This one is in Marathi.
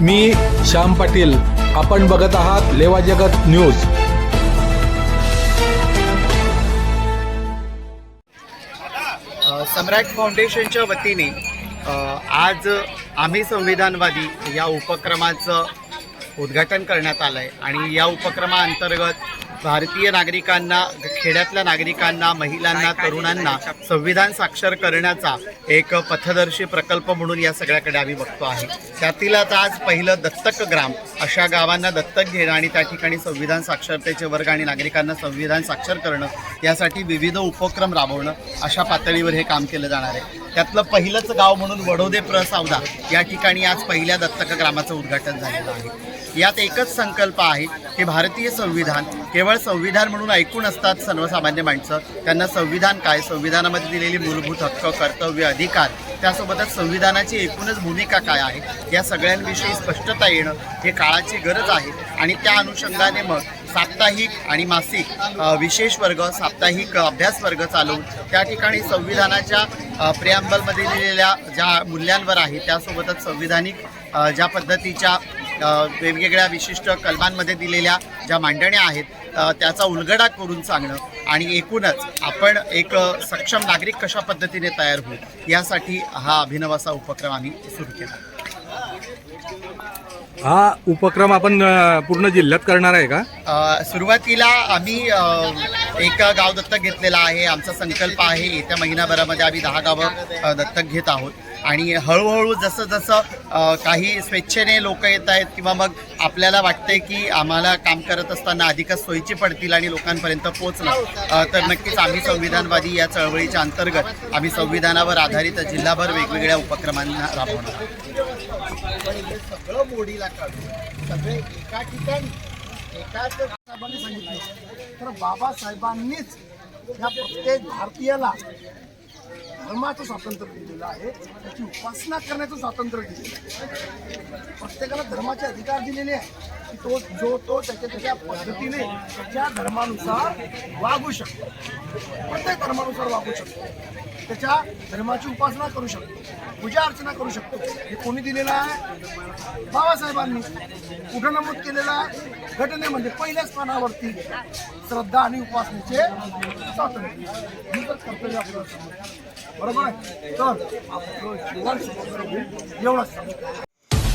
मी श्याम पाटील. आपण बघत आहात लेवा जगत न्यूज. सम्राट फाउंडेशनच्या वतीने आज आम्ही संविधानवादी या उपक्रमाचं उद्घाटन करण्यात आलं आहे आणि या उपक्रमाअंतर्गत भारतीय नागरिकांना खेड्यातल्या नागरिकांना महिलांना तरुणांना संविधान साक्षर करण्याचा एक पथदर्शी प्रकल्प म्हणून या सगळ्याकडे आम्ही बघतो आहे. त्यातीलच आज पहिलं दत्तक ग्राम अशा गावांना दत्तक घेणं आणि त्या ठिकाणी संविधान साक्षरतेचे वर्ग आणि नागरिकांना संविधान साक्षर करणं यासाठी विविध उपक्रम राबवणं अशा पातळीवर हे काम केलं जाणार आहे. त्यातलं पहिलंच गाव म्हणून वडोदे प्रसावदा या ठिकाणी आज पहिल्या दत्तक ग्रामाचं उद्घाटन झालेलं आहे. यात एकच संकल्प आहे की भारतीय संविधान केवळ संविधान म्हणून ऐकून असतात सर्वसामान्य माणसं. त्यांना संविधान काय? संविधानामध्ये दिलेली मूलभूत हक्क कर्तव्य अधिकार त्यासोबतच संविधानाची एकूणच भूमिका काय आहे? या सगळ्यांविषयी स्पष्टता येणं हे काळाची गरज आहे. आणि त्या अनुषंगाने मग साप्ताहिक आणि मासिक विशेष वर्ग साप्ताहिक अभ्यास वर्ग चालवून त्या ठिकाणी संविधानाच्या प्रियांबलमध्ये दिलेल्या ज्या मूल्यांवर आहे त्यासोबतच संविधानिक ज्या पद्धतीच्या वेगवेगळ्या विशिष्ट कलमांमध्ये दिलेल्या ज्या मांडण्या आहेत त्याचा उलगडा करून सांगणं आणि एकूणच आपण एक सक्षम नागरिक कशा पद्धतीने तयार होऊ यासाठी हा अभिनव असा उपक्रम आम्ही सुरू केला. हा उपक्रम आपण पूर्ण जिल्ह्यात करणार आहे का? सुरुवातीला आम्ही एक गाव दत्तक घेतलेला आहे. आमचा संकल्प आहे येत्या महिनाभरामध्ये आम्ही दहा गावं दत्तक घेत आहोत. आणि हळूहळू जसं जसं काही स्वेच्छेने लोक येत आहेत किंवा मग आपल्याला वाटतंय की आम्हाला काम करत असताना अधिकच सोयीची पडतील आणि लोकांपर्यंत पोचणं तर नक्कीच आम्ही संविधानवादी या चळवळीच्या अंतर्गत आम्ही संविधानावर आधारित जिल्हाभर वेगवेगळ्या उपक्रमांना राबवणार. सगळं मोडीला सगळे एका ठिकाणी एकाच साहेबांनी सांगितलं. तर बाबासाहेबांनीच या प्रत्येक भारतीयाला धर्माचं स्वातंत्र्य दिलेलं आहे. त्याची उपासना करण्याचं स्वातंत्र्य दिलेलं आहे. प्रत्येकाला धर्माचे अधिकार दिलेले आहे की तो जो तो त्याच्या त्याच्या पद्धतीने त्याच्या धर्मानुसार वागू शकतो. प्रत्येक धर्मानुसार वागू शकतो. त्याच्या धर्माची उपासना करू शकतो. पूजा अर्चना करू शकतो. हे कोणी दिलेलं आहे? बाबासाहेबांनी. कुठं नमूद केलेलं आहे. घटनेमध्ये पहिल्याच पानावरती श्रद्धा आणि उपासनेचे स्वातंत्र्य. ही तर कर्तव्य आपल्याला समजतं. बरोबर आहे? तर एवढंच